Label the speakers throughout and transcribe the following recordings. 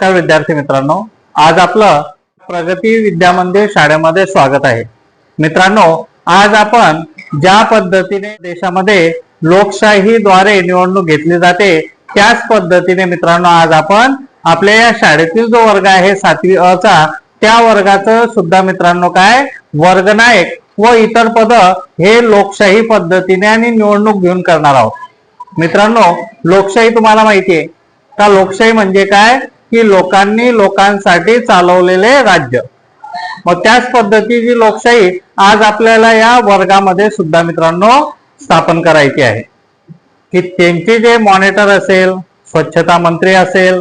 Speaker 1: नमस्कार विद्यार्थी मित्रांनो. आज आपलं प्रगती विद्या मंदिर शाळेमध्ये स्वागत आहे. मित्रांनो आज आपण ज्या पद्धतीने देशामध्ये लोकशाहीद्वारे निवडणूक घेतली जाते त्याच पद्धतीने मित्रांनो आज आपण आपल्या या शाळेतील जो वर्ग आहे सातवी अ चा त्या वर्गाचं सुद्धा मित्रांनो काय वर्गनायक व इतर पद हे लोकशाही पद्धतीने आणि निवडणूक घेऊन करणार आहोत. मित्रांनो लोकशाही तुम्हाला माहिती आहे का? लोकशाही म्हणजे काय? की लोकांनी लोकांसाठी चालवलेले राज्य. मग त्याच पद्धतीची लोकशाही आज आपल्याला या वर्गामध्ये सुद्धा मित्रांनो स्थापन करायची आहे. की त्यांचे जे मॉनिटर असेल स्वच्छता मंत्री असेल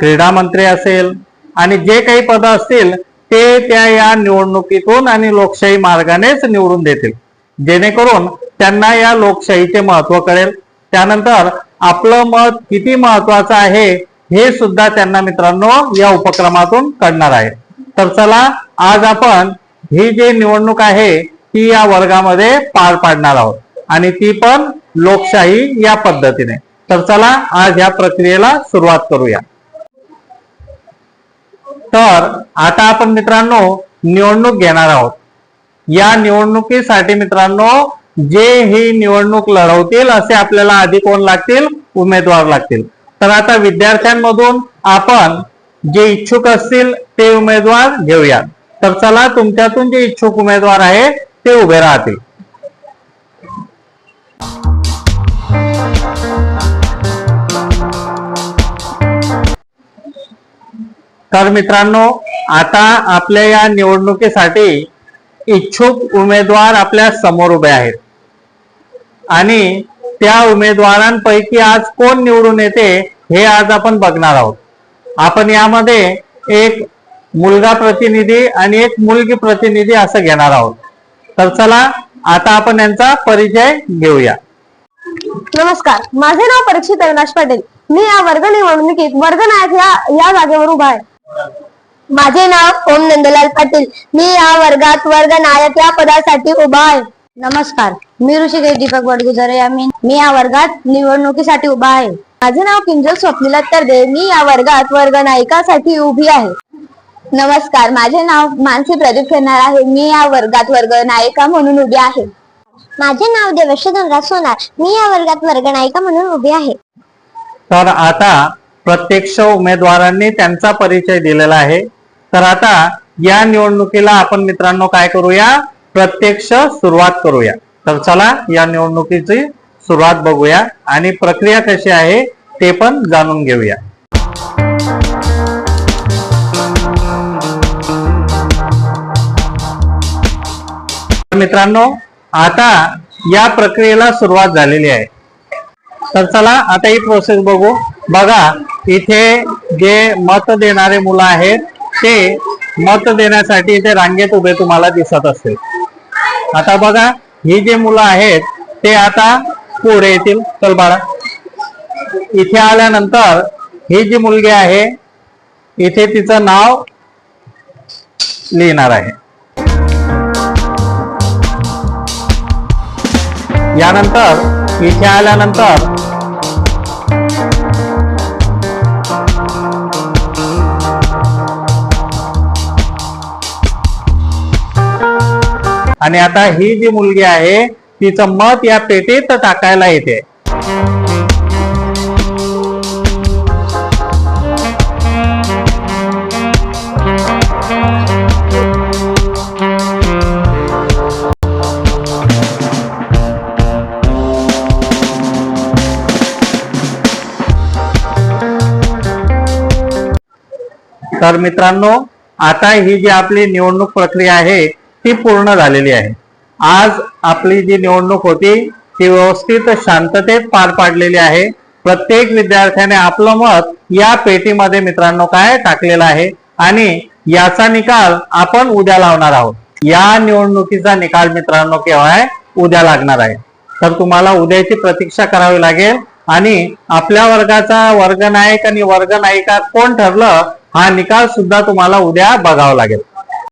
Speaker 1: क्रीडा मंत्री असेल आणि जे काही पद असतील ते त्या या निवडणुकीतून आणि लोकशाही मार्गानेच निवडून देतील. जेणेकरून त्यांना या लोकशाहीचे महत्त्व कळेल. त्यानंतर आपलं मत किती महत्वाचं आहे हे सुद्धा त्यांना मित्रांनो या उपक्रमातून कळणार आहे. तर चला आज आपण ही जी निवडणूक आहे ती या वर्गामध्ये पार पाडणार आहोत. आणि ती पण लोकशाही या पद्धतीने. तर चला आज या प्रक्रियेला सुरुवात करूया. तर आता आपण मित्रांनो निवडणूक घेणार आहोत. या निवडणुकीसाठी मित्रांनो जे ही निवडणूक लढवतील असे आपल्याला आधी कोण लागतील? उमेदवार लागतील. तर आता विद्यार्थ्यांमधून आपण जे इच्छुक असतील ते उमेदवार घेऊयात. तर चला तुमच्यातून जे इच्छुक उमेदवार आहे ते उभे राहतील. तर मित्रांनो आता आपल्या या निवडणुकीसाठी इच्छुक उमेदवार आपल्यासमोर उभे आहेत. आणि त्या उमेदवारांपैकी आज कोण निवडून येते हे आज आपण बघणार आहोत. आपण यामध्ये एक मुलगा प्रतिनिधी आणि एक मुलगी प्रतिनिधी असं घेणार आहोत. तर चला आता आपण यांचा परिचय घेऊया.
Speaker 2: नमस्कार माझे नाव परीक्षित अविनाश पाटील. मी या वर्ग निवडणुकीत वर्ग नायक या या जागेवर उभा आहे. माझे नाव ओम नंदलाल पाटील. मी या वर्गात वर्ग नायक या पदासाठी उभा आहे. नमस्कार मी ऋषिकेश दीपक वडगुजरे मी या वर्गात निवडणुकीसाठी उभा आहे. माझे नाव किंजल स्वप्निला तरदे. मी या वर्गात वर्ग नायिकासाठी उभी आहे. नमस्कार माझे नाव मानसी प्रदीप फेरणार आहे. मी या वर्गात वर्ग नायिका म्हणून उभी आहे. माझे नाव देवश्री धनराज सोनार. मी या वर्गात वर्ग नायिका म्हणून उभी आहे.
Speaker 1: तर आता प्रत्यक्ष उमेदवारांनी त्यांचा परिचय दिलेला आहे. तर आता या निवडणुकीला आपण मित्रांनो काय करूया? प्रत्यक्ष सुरुवात करूया. तर चला या निवडणुकीची सुरुवात बघूया आणि प्रक्रिया कशी आहे ते पण जाणून घेऊया. मित्रांनो आता या प्रक्रियेला सुरुवात झालेली आहे. तर चला आता ही प्रोसेस बघू. बघा इथे जे मत देणारे मुलं आहेत ते मत देण्यासाठी इथे रांगेत उभे तुम्हाला दिसत असतील. आता बघा ही जे मुलं आहेत ते आता पुढे येतील. चल बाळा. इथे आल्यानंतर ही जी मुलगी आहे इथे तिचं नाव लिहिणार आहे. यानंतर इथे आल्यानंतर आणि आता ही जी मुलगी आहे तिचं मत या पेटीत टाकायला येते. तर मित्रांनो आता ही जी आपली निवडणूक प्रक्रिया आहे ती पूर्ण झालेली आहे. आज आपली जी निवडणूक होती ती व्यवस्थित शांततेत पार पाडलेली आहे. प्रत्येक विद्यार्थ्याने आपलं मत या पेटीमध्ये मित्रांनो काय टाकलेलं आहे आणि याचा निकाल आपण उद्या लावणार आहोत. या निवडणुकीचा निकाल मित्रांनो केव्हा आहे? उद्या लागणार आहे. तर तुम्हाला उद्याची प्रतीक्षा करावी लागेल आणि आपल्या वर्गाचा वर्गनायक आणि वर्गनायिका कोण ठरलं हा निकाल सुद्धा तुम्हाला उद्या बघावा लागेल.